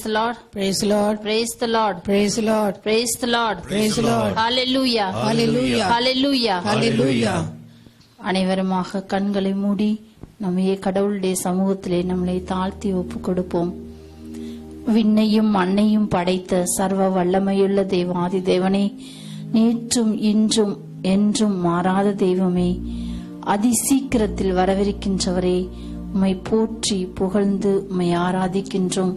Praise the Lord. Praise the Lord. Praise the Lord. Praise the Lord. Praise the Lord. Praise the Lord. Hallelujah. Hallelujah. Hallelujah. Hallelujah. அனைவருமாக கண்களை மூடி நம்மையே கடவுளுடைய சமூகத்திலே நம்மளை தாழ்த்தி ஒப்பு கொடுப்போம் விண்ணையும் மண்ணையும் படைத்த சர்வ வல்லமையுள்ள தேவாதி தேவனே நேற்றும் இன்றும் என்றும் மாறாத தெய்வமே அதி சீக்கிரத்தில் வரவிருக்கின்றவரே உம்மை போற்றி புகழ்ந்து உம்மை ஆராதிக்கின்றோம்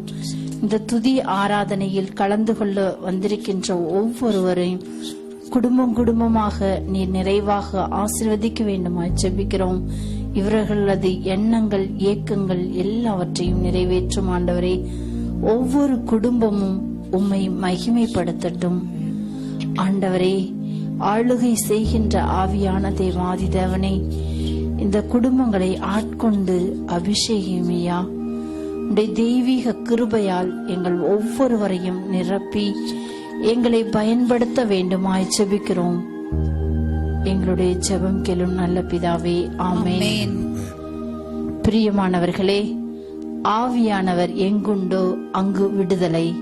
இந்த துதி ஆராதனையில் கலந்து கொள்ள வந்திருக்கின்ற ஒவ்வொருவரையும் குடும்பம் குடும்பமாக நீர் நிறைவாக ஆசிர்வதிக்க வேண்டுமாய் ஜெபிக்கிறோம். இவர்களது எண்ணங்கள் ஏக்கங்கள் எல்லாவற்றையும் நிறைவேற்றும் ஆண்டவரே. ஒவ்வொரு குடும்பமும் உம்மை மகிமைப்படுத்தட்டும். ஆண்டவரே ஆளுகை செய்கின்ற ஆவியான தேவாதி தேவனை இந்த குடும்பங்களை ஆட்கொண்டு அபிஷேகமையா உடைய தெய்வீக கிருபையால் எங்கள் ஒவ்வொருவரையும் நிரப்பி எங்களை பயன்படுத்த வேண்டுமாய் செபிக்கிறோம் எங்களுடைய ஜெபம் கெலும் நல்ல பிதாவே ஆமேன். பிரியமானவர்களே ஆவியானவர் எங்குண்டோ அங்கு விடுதலை.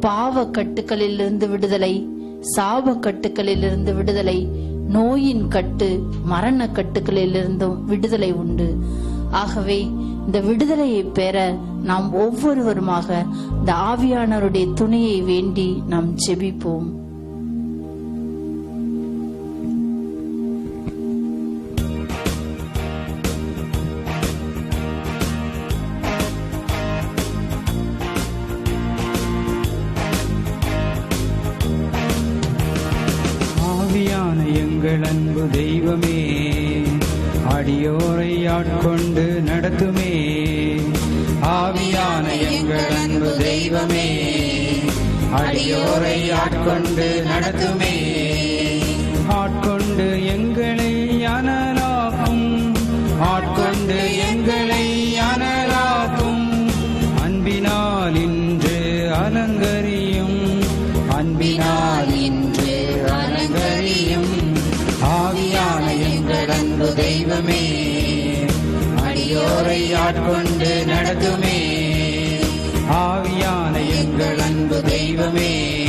பாவ கட்டுக்களில் இருந்து விடுதலை சாப கட்டுக்களில் இருந்து விடுதலை. நோயின் கட்டு மரண கட்டுகளிலிருந்தும் விடுதலை உண்டு. ஆகவே இந்த விடுதலையை பெற நாம் ஒவ்வொருவருமாக இந்த ஆவியானவருடைய துணையை வேண்டி நாம் ஜெபிப்போம். தெய்வமே. அடியோரை ஆட்கொண்டு நடத்துமே. ஆவியான எங்கள் அன்பு தெய்வமே. அடியோரை ஆட்கொண்டு நடத்துமே. ஆட்கொண்டு எங்கள் ஆட்கொண்டு நடத்துமே. ஆவியான எங்கள் அன்பு தெய்வமே.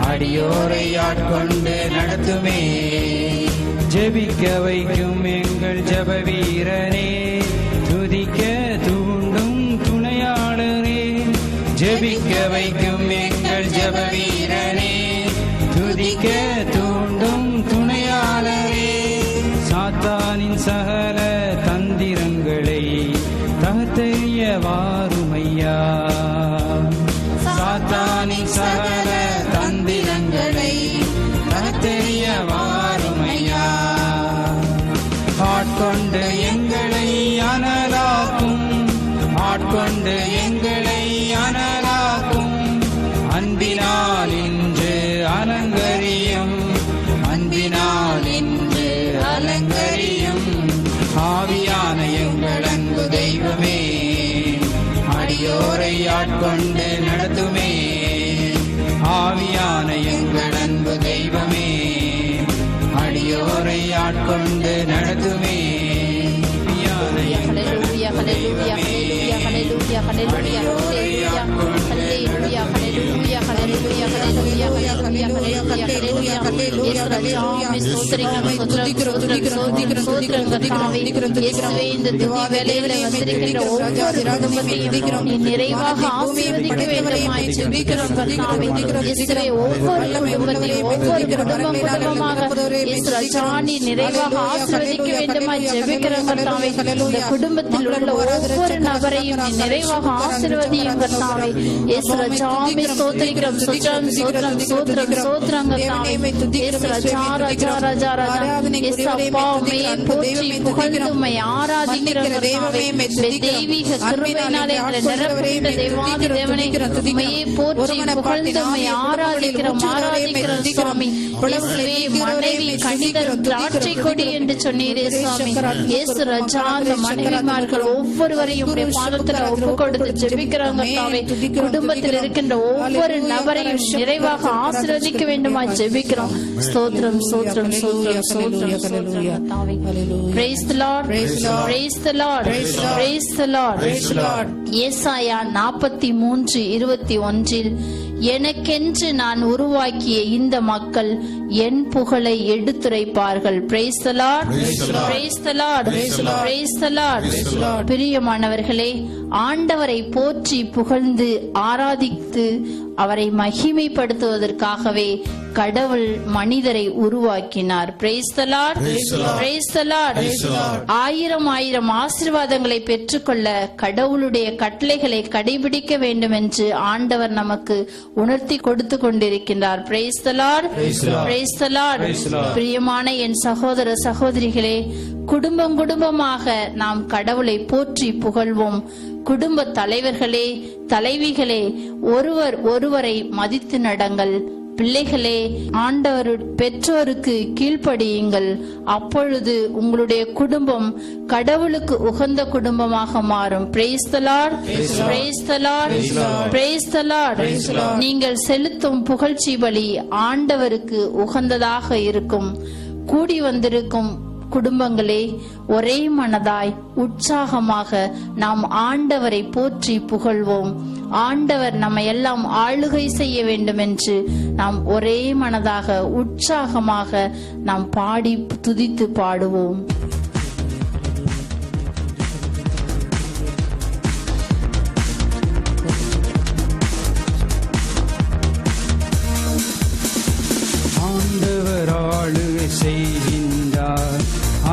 அடியோரை ஆட்கொண்டு நடத்துமே. ஜெபிக்க வைக்கும் எங்கள் ஜப வீரனே துதிக்க தூண்டும் துணையாளரே ஜெபிக்க வைக்கும் எங்கள் ஜப வீரனே துதிக்க தூண்டும் சாத்தானின் சகல தந்திரங்களை தெரிய வாருமையா. ஆட்கொண்டு எங்களை அனலாக்கும் Hallelujah, நிறைவாக ஆசீர்வதிக்க வேண்டுமாய் ஜெபிக்கிறோம், கர்த்தாவே. இயேசுவே, ஒவ்வொரு குடும்பத்தையும், ஒவ்வொரு குடும்பம் குடும்பமாக இயேசு ராஜா, நீ நிறைவாக ஆசீர்வதிக்க வேண்டுமாய் ஜெபிக்கிறோம், கர்த்தாவே. இந்த குடும்பத்தில் உள்ள ஒவ்வொரு நபரையும் நிறைவாக ஆசீர்வதியும் கர்த்தாவே இயேசு ஸ்தோத்திரிக்கிறோம் ஸ்தோத்திரம் ஸ்தோத்திரம் ஸ்தோத்திரம் என்று சொன்னீரே சுவாமி இயேசு ராஜா ஒவ்வொருவரையும் குடும்பத்தில் இருக்கின்ற ஒவ்வொரு நபரையும் நிறைவாக ஆசிர்வதிக்க வேண்டுமா ஜெபிக்கிறோம் ஸ்தோத்திரம் ஸ்தோத்திரம் ஸ்தோத்திரம் ஸ்தோத்திரம் ஸ்தோத்திரம். ஏசாயா மூன்று இருபத்தி ஒன்றில் எனக்கென்று நான் உருவாக்கிய இந்த மக்கள் என் புகழை எடுத்துரைப்பார்கள் Lord. பிரியமானவர்களே ஆண்டவரை போற்றி புகழ்ந்து ஆராதித்து அவரை மகிமைப்படுத்துவதற்காகவே கடவுள் மனிதரை உருவாக்கினார். ஆயிரம் ஆயிரம் ஆசீர்வாதங்களை பெற்றுக்கொள்ள கடவுளுடைய கட்டளைகளை கடைபிடிக்க வேண்டும் என்று ஆண்டவர் நமக்கு உணர்த்தி கொடுத்து கொண்டிருக்கின்றார். பிரியமான என் சகோதர சகோதரிகளே குடும்பம் குடும்பமாக நாம் கடவுளை போற்றி புகழ்வோம். குடும்ப தலைவர்களே தலைவிகளே ஒருவர் ஒருவரை மதித்து நடங்கள். பிள்ளைகளே ஆண்டவர் பெற்றோருக்கு கீழ்ப்படியுங்கள். அப்பொழுது உங்களுடைய குடும்பம் கடவுளுக்கு உகந்த குடும்பமாக மாறும். நீங்கள் செலுத்தும் புகழ்ச்சி பலி ஆண்டவருக்கு உகந்ததாக இருக்கும். கூடி வந்திருக்கும் குடும்பங்களே ஒரே மனதாய் உற்சாகமாக நாம் ஆண்டவரை போற்றி புகழ்வோம். ஆண்டவர் நம்ம எல்லாம் ஆளுகை செய்ய வேண்டும் என்று நாம் ஒரே மனதாக உற்சாகமாக நாம் பாடி துதித்து பாடுவோம்.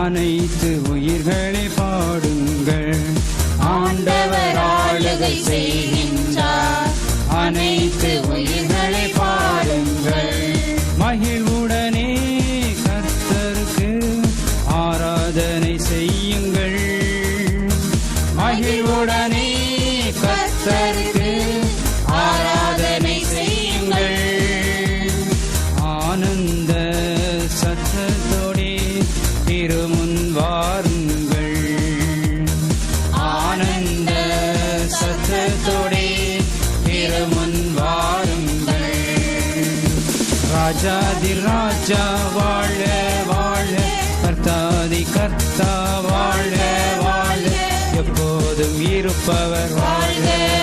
அனைத்து உயிர்களே பாடுங்கள். ஆண்டவர் ஆளுகை செய்கின்றார். அனைத்து உயிர்களை பாடுங்கள். மகிழ்வுடனே கர்த்தருக்கு ஆராதனை செய்யுங்கள். மகிழ்வுடன் ராஜாதி ராஜா வாழ வாழ. கர்த்தாதி கர்த்தா வாழ வாழ. எப்போதும் இருப்பவர் வாழ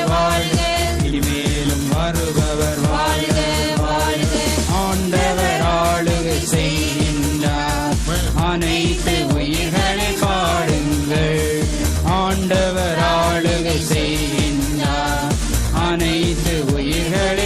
வாழ. இனிமேலும் வருபவர் வாழ வாழ. ஆண்டவர் ஆளுகை செய்கின்றார். அனைத்து உயிர்களை பாடுங்கள். ஆண்டவர் ஆளுகை செய்கின்றார். அனைத்து உயிர்களை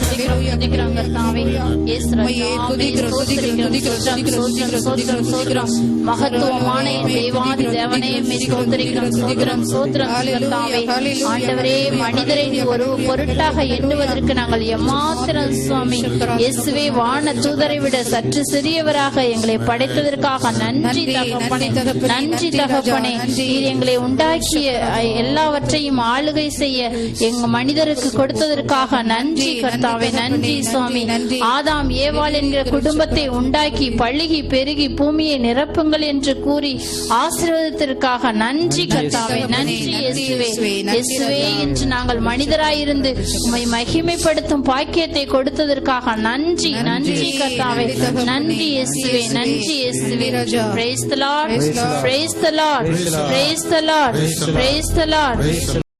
மகத்துவமான தேவாதி தேவனே ஆண்டவரே மனிதரை ஒரு பொருட்டாக எண்ணுவதற்கு நாங்கள் எம்மாத்திரம் சுவாமி இயேசுவே வான தூதரை விட சற்று சிறியவராக எங்களை படைத்ததற்காக நன்றி தகப்பனே நன்றி தகப்பனே நீர் எங்களை உண்டாக்கிய எல்லாவற்றையும் ஆளுகை செய்ய எங்க மனிதருக்கு கொடுத்ததற்காக நன்றி கர்த்தாவே நன்றி சுவாமி ஆதாம் ஏவாள் என்கிற குடும்பத்தை உண்டாக்கி பழுகி பெருகி பூமியை நிரப்புங்கள் என்று கூறி ஆசீர்வாதத்திற்காக நன்றி கர்த்தாவே. நன்றி இயேசுவே. இயேசுவே என்று நாங்கள் மனிதராயிருந்து உம்மை மகிமைப்படுத்தும் பாக்கியத்தை கொடுத்ததற்காக நன்றி நன்றி கர்த்தாவே. நன்றி இயேசுவே நன்றி இயேசுவே. praise the lord. Praise the lord. Praise the lord. Praise the lord.